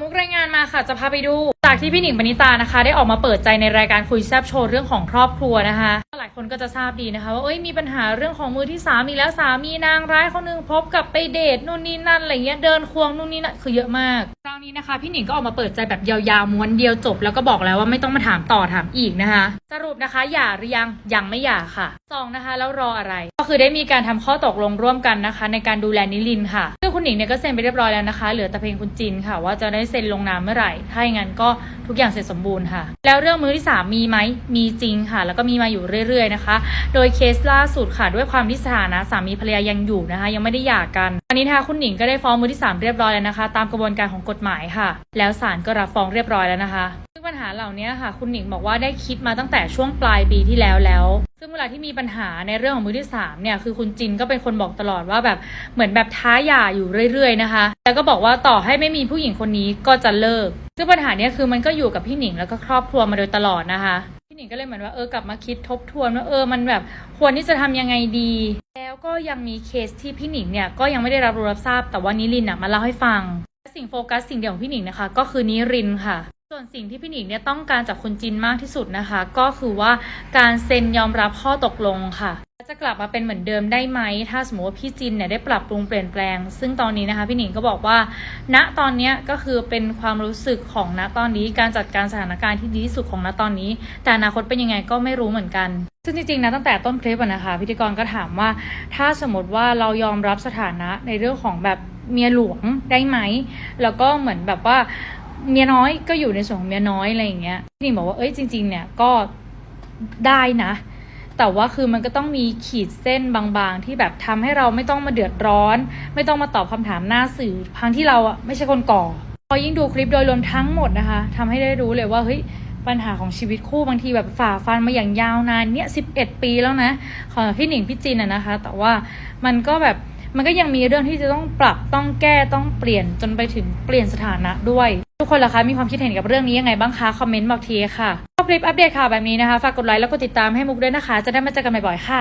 มุกรายงานมาค่ะจะพาไปดู จากที่พี่หนิงปณิตานะคะ ได้ออกมาเปิดใจในรายการคุยแซบโชว์เรื่องของครอบครัวนะคะหลายคนก็จะทราบดีนะคะว่าเอ้ยมีปัญหาเรื่องของมือที่สามอีแล้วสามีนางร้ายคนหนึงพบกับไปเดทนู่นนี่นั่นอะไรเงี้ยเดินควงนู่นนี่นั่นคือเยอะมากคราวนี้นะคะ พี่หนิงก็ออกมาเปิดใจแบบยาวๆม้วนเดียวจบ แล้วก็บอกแล้วว่าไม่ต้องมาถามต่อถามอีกนะคะ สรุปนะคะหย่าหรือยังยังไม่หย่าค่ะสองนะคะแล้วรออะไร ก็คือได้มีการทำข้อตกลงร่วมกันนะคะ ในการดูแลนิลินค่ะซึ่งคุณหนิงเนี่ยก็เซ็นไปเรียบร้อยแล้วนะคะ เหลือแต่เพียงคุณจินค่ะ ว่าจะได้เซ็นลงนามเมื่อไหร่ ถ้าอย่างนั้นก็ทุกอย่างเสร็จสมบูรณ์ค่ะ แล้วเรื่องมือที่สามมีไหมมีจริงค่ะ แล้วก็มีมาอยู่เรื่อยๆนะคะ โดยเคสล่าสุดค่ะ ด้วยความที่สถานะสามีภรรยายังอยู่นะคะ ยังไม่ได้หย่ากันวันนี้นะคะคุณหนิงก็ได้ฟ้องมือที่สามเรียบร้อยแล้วนะคะ ตามกระบวนการของกฎหมายค่ะ แล้วศาลก็รับฟ้องเรียบร้อยแล้วนะคะ ปัญหาเหล่านี้ค่ะ คุณหนิงบอกว่าได้คิดมาตั้งแต่ช่วงปลายปีที่แล้วแล้ว ซึ่งเวลาที่มีปัญหาในเรื่องของมือที่สามเนี่ยคือคุณจินก็เป็นคนบอกตลอดว่าแบบเหมือนแบบท้าหย่าอยู่เรื่อยๆนะคะ แล้วก็บอกว่าต่อให้ไม่มีผู้หญิงคนนี้ก็จะเลิก ซึ่งปัญหาเนี้ยคือมันก็อยู่กับพี่หนิงแล้วก็ครอบครัวมาโดยตลอดนะคะพี่หนิงก็เลยเหมือนว่าเออกลับมาคิดทบทวนว่าเออมันแบบควรที่จะทำยังไงดี แล้วก็ยังมีเคสที่พี่หนิงเนี่ยก็ยังไม่ได้รับรู้รับทราบ แต่ว่านิรินอะมาเล่าให้ฟังสิ่งโฟกัสสิ่งเดียวของพี่หนิงนะคะ ก็คือนิรินค่ะ ส่วนสิ่งที่พี่หนิงเนี่ยต้องการจากคุณจินมากที่สุดนะคะ ก็คือว่าการเซ็นยอมรับข้อตกลงค่ะจะกลับมาเป็นเหมือนเดิมได้ไหม ถ้าสมมติว่าพี่จินเนี่ยได้ปรับปรุงเปลี่ยนแปลง ซึ่งตอนนี้นะคะพี่หนิงก็บอกว่า ณตอนนี้ก็คือเป็นความรู้สึกของณตอนนี้ การจัดการสถานการณ์ที่ดีที่สุดของณตอนนี้ แต่อนาคตเป็นยังไงก็ไม่รู้เหมือนกัน ซึ่งจริงๆนะตั้งแต่ต้นคลิปนะคะ พิธีกรก็ถามว่า ถ้าสมมติว่าเรายอมรับสถานะในเรื่องของแบบเมียหลวงได้ไหม แล้วก็เหมือนแบบว่า เมียน้อยก็อยู่ในส่วนของเมียน้อยอะไรอย่างเงี้ยพี่หนิงบอกว่าเอ้ยจริง ๆ เนี่ยก็ได้นะ แต่ว่าคือมันก็ต้องมีขีดเส้นบางๆ ที่แบบทำให้เราไม่ต้องมาเดือดร้อน ไม่ต้องมาตอบคำถามหน้าสื่อพังที่เราอะไม่ใช่คนก่อ พอยิ่งดูคลิปโดยรวมทั้งหมดนะคะทำให้ได้รู้เลยว่าเฮ้ยปัญหาของชีวิตคู่บางทีแบบฝ่าฟันมาอย่างยาวนานเนี่ยสิบเอ็ดปีแล้วนะ ของพี่หนิงพี่จินอะนะคะ แต่ว่ามันก็แบบ มันก็ยังมีเรื่องที่จะต้องปรับต้องแก้ต้องเปลี่ยนจนไปถึงเปลี่ยนสถานะด้วย ทุกคนล่ะคะมีความคิดเห็นกับเรื่องนี้ยังไงบ้างคะคอมเมนต์บอกทีค่ะชอบคลิปอัปเดตข่าวแบบนี้นะคะ ฝากกดไลค์แล้วก็ติดตามให้มุกด้วยนะคะ จะได้มาเจอกันบ่อยๆค่ะ